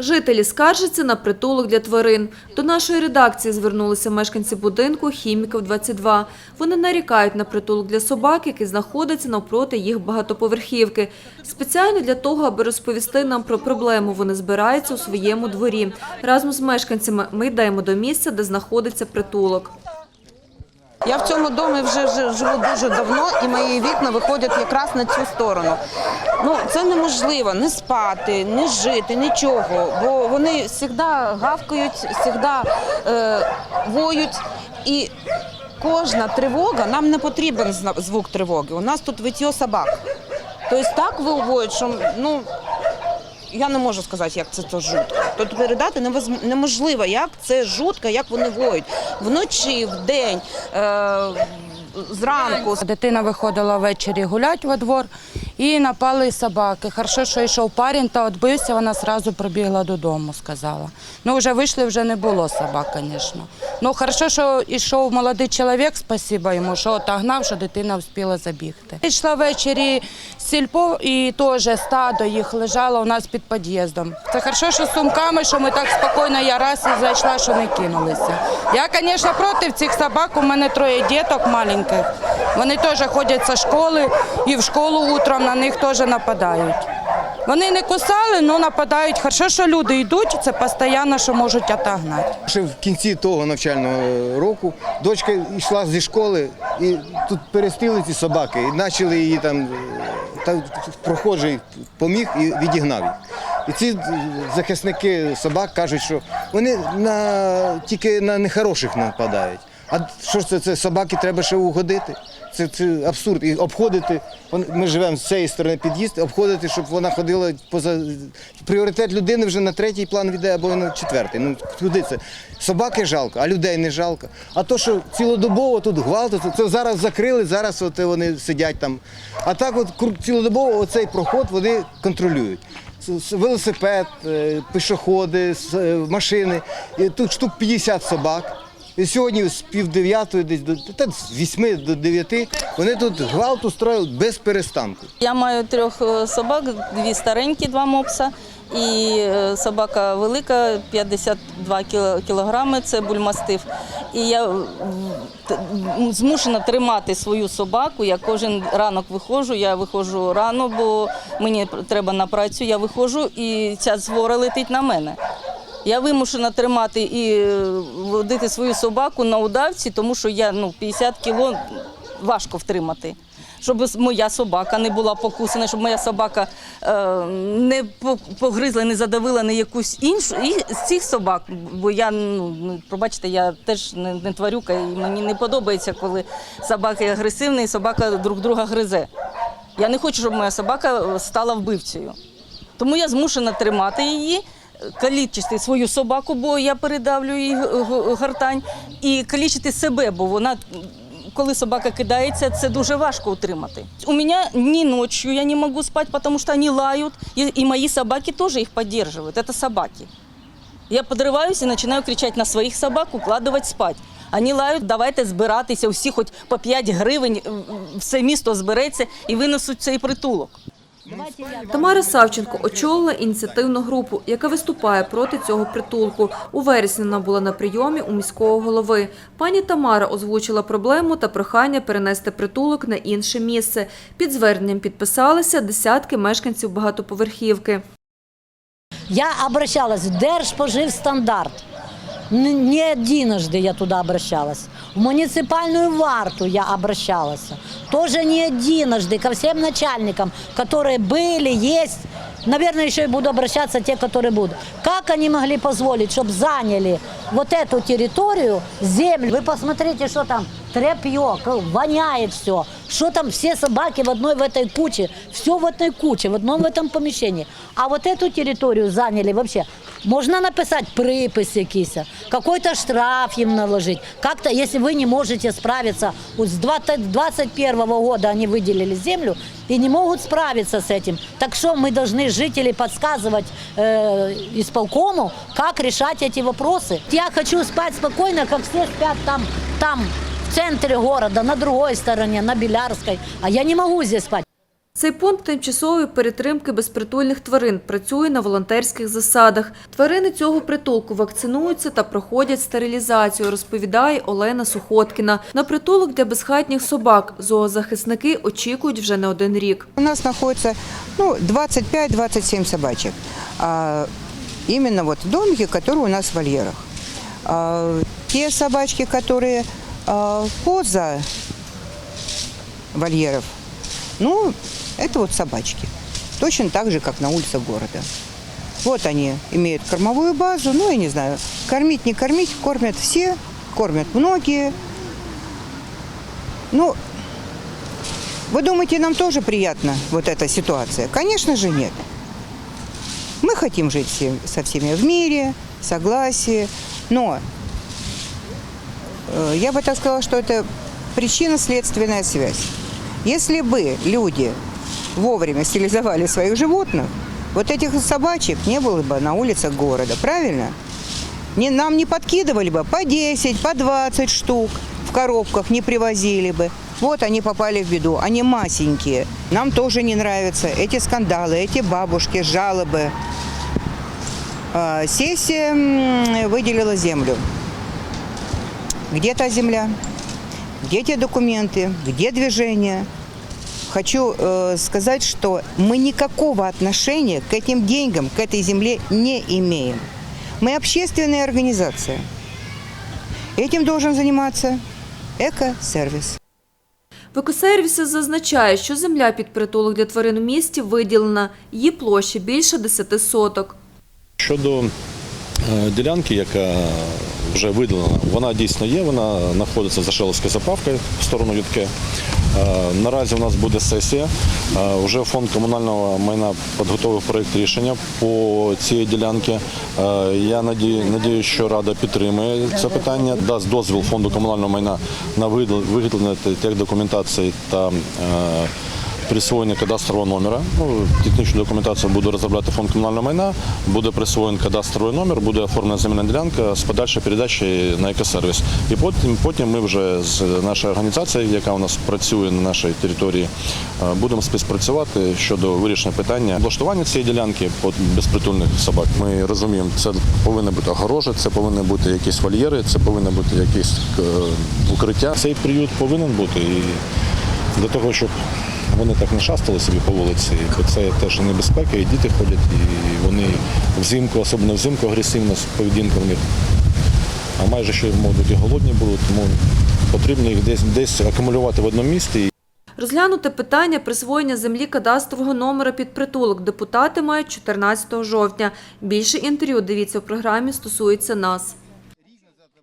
Жителі скаржаться на притулок для тварин. До нашої редакції звернулися мешканці будинку Хіміків 22. Вони нарікають на притулок для собак, який знаходиться навпроти їх багатоповерхівки. Спеціально для того, аби розповісти нам про проблему, вони збираються у своєму дворі. Разом з мешканцями ми йдемо до місця, де знаходиться притулок. Я в цьому домі вже живу дуже давно, і мої вікна виходять якраз на цю сторону. Ну це неможливо не спати, не жити, нічого, бо вони завжди гавкають, завжди е, воють. І кожна тривога, нам не потрібен звук тривоги. У нас тут виття собак. Тобто так виводять, що ну. Я не можу сказати, як це то жутко. Тут передати неможливо, як це жутко, як вони воють. Вночі, вдень, е, зранку. Дитина виходила ввечері гуляти во двор і напали собаки. Хорошо, що йшов парень та відбився, вона одразу прибігла додому, сказала. Ну, вже вийшли, вже не було собак, звісно. Ну, хорошо, що йшов молодий чоловік, спасибо йому, що отогнав, що дитина встигла забігти. Йшла ввечері сільпо і теж стадо їх лежало у нас під під'їздом. Це хорошо, що сумками, що ми так спокійно, я раз і зайшла, що не кинулися. Я, звісно, проти цих собак, у мене троє діток маленьких. Вони теж ходять зі школи і в школу утром на них теж нападають. Вони не кусали, але нападають. Хорошо, що люди йдуть, це постійно, що можуть отогнати. Ще в кінці того навчального року дочка йшла зі школи, і тут перестили ці собаки, і почали її там, е, та прохожий поміг і відігнав. І ці захисники собак кажуть, що вони на, тільки на нехороших нападають. А що ж це, це собаки треба ще угодити? Це, це абсурд. І обходити, ми живемо з цієї сторони під'їзд, обходити, щоб вона ходила поза. Пріоритет людини вже на третій план віде або на четвертий. Ну куди це? Собаки жалко, а людей не жалко. А то, що цілодобово тут гвалт, це, зараз закрили, зараз от вони сидять там. А так, от цілодобово оцей проход вони контролюють. Велосипед, е, пішоходи, е, машини. Тут штук 50 собак. Сьогодні з пів дев'ятої, десь до з вісьми до дев'яти, вони тут гвалт устроюють без перестанку. Я маю трьох е, собак, дві старенькі, два мопса. І е, собака велика, 52 кіло- кілограми, це бульмастив. І я змушена тримати свою собаку. Я кожен ранок виходжу, я виходжу рано, бо мені треба на працю. Я виходжу і ця звора летить на мене. Я вимушена тримати і е, водити свою собаку на удавці, тому що я ну, 50 кіло важко втримати. Щоб моя собака не була покусана, щоб моя собака е, не погризла, не задавила на якусь іншу і з цих собак. Бо я ну ну, пробачте, я теж не, не тварюка, і мені не подобається, коли собаки агресивні, і собака друг друга гризе. Я не хочу, щоб моя собака стала вбивцею. Тому я змушена тримати її, калічити свою собаку, бо я передавлю її гортань, і калічити себе, бо вона. Коли собака кидається, це дуже важко утримати. У мене ні ночью я не можу спати, тому що вони лають, і, і мої собаки теж їх підтримують. Це собаки. Я подрываюсь и начинаю кричать на своїх собак, укладувати спать. Вони лають, давайте збиратися, всі хоч по 5 гривень, все місто збереться і винесуть цей притулок. Тамара Савченко очолила ініціативну групу, яка виступає проти цього притулку. У вересні вона була на прийомі у міського голови. Пані Тамара озвучила проблему та прохання перенести притулок на інше місце. Під зверненням підписалися десятки мешканців багатоповерхівки. Я обращалась в Держпоживстандарт. Не единожды я туда обращалась. В муниципальную варту я обращалась. Тоже не единожды ко всем начальникам, которые были, есть. Наверное, еще и буду обращаться те, которые будут. Как они могли позволить, чтобы заняли вот эту территорию, землю? Вы посмотрите, что там тряпье, воняет все. Что там все собаки в одной в этой куче. Все в одной куче, в одном в этом помещении. А вот эту территорию заняли вообще. Можно написать припис якийсь, какой-то штраф им наложить. Как-то, если вы не можете справиться, вот с 20 21 года они выделили землю и не могут справиться с этим. Так что мы должны жители подсказывать э, исполкому, как решать эти вопросы. Я хочу спать спокойно, как все спят там, там, в центре города, на другой стороне, на Белярской. А я не могу здесь спать. Цей пункт тимчасової перетримки безпритульних тварин працює на волонтерських засадах. Тварини цього притулку вакцинуються та проходять стерилізацію, розповідає Олена Сухоткіна. На притулок для безхатніх собак зоозахисники очікують вже не один рік. У нас находится ну, 25-27 собачек. А, именно вот домике, который у нас в вольерах. А, те собачки, а, поза вольеров, ну, это вот собачки. Точно так же, как на улицах города. Вот они имеют кормовую базу, ну, я не знаю, кормить, не кормить, кормят все, кормят многие. Ну, вы думаете, нам тоже приятна вот эта ситуация? Конечно же нет. Мы хотим жить все- со всеми в мире, в согласии, но э, я бы так сказала, что это причинно-следственная связь. Если бы люди вовремя стерилизовали своих животных, вот этих собачек не было бы на улицах города, правильно? Не, нам не подкидывали бы по 10, по 20 штук в коробках, не привозили бы. Вот они попали в беду, они масенькие. Нам тоже не нравятся эти скандалы, эти бабушки, жалобы. А, Сессия выделила землю. Где та земля? Где те документы? Где движение? Хочу э, сказать, что мы никакого отношения к этим деньгам, к этой земле не имеем. Мы общественная организация. Этим должен заниматься эко-сервис. В екосервісі зазначають, що земля під притулок для тварин у місті виділена. Її площа більше 10 соток. Щодо е, ділянки, яка вже виділена, вона дійсно є, вона знаходиться за Шеловською заправкою в сторону Ютке. Е, Наразі у нас буде сесія. Уже Вже фонд комунального майна підготовив проєкт рішення по цій ділянці. Е, Я надію, що Рада підтримує це питання, дасть дозвіл фонду комунального майна на виготовлення тих документацій та е, присвоєння кадастрового номера. Ну, технічну документацію буде розробляти фонд комунального майна, буде присвоєний кадастровий номер, буде оформлена земельна ділянка з подальшою передачею на екосервіс. І потім, потім ми вже з нашою організацією, яка у нас працює на нашій території, е, будемо співпрацювати щодо вирішення питання облаштування цієї ділянки безпритульних собак. Ми розуміємо, це повинна бути огорожа, це повинні бути якісь вольєри, це повинні бути якісь е, укриття. Цей приют повинен бути і для того, щоб вони так не шастали собі по вулиці, бо це теж небезпека, і діти ходять, і вони взимку, особливо взимку, агресивна поведінка в них. А майже ще можуть і голодні будуть, тому потрібно їх десь десь акумулювати в одному місці. Розглянути питання присвоєння землі кадастрового номера під притулок депутати мають 14 жовтня. Більше інтерв'ю дивіться у програмі «Стосується нас».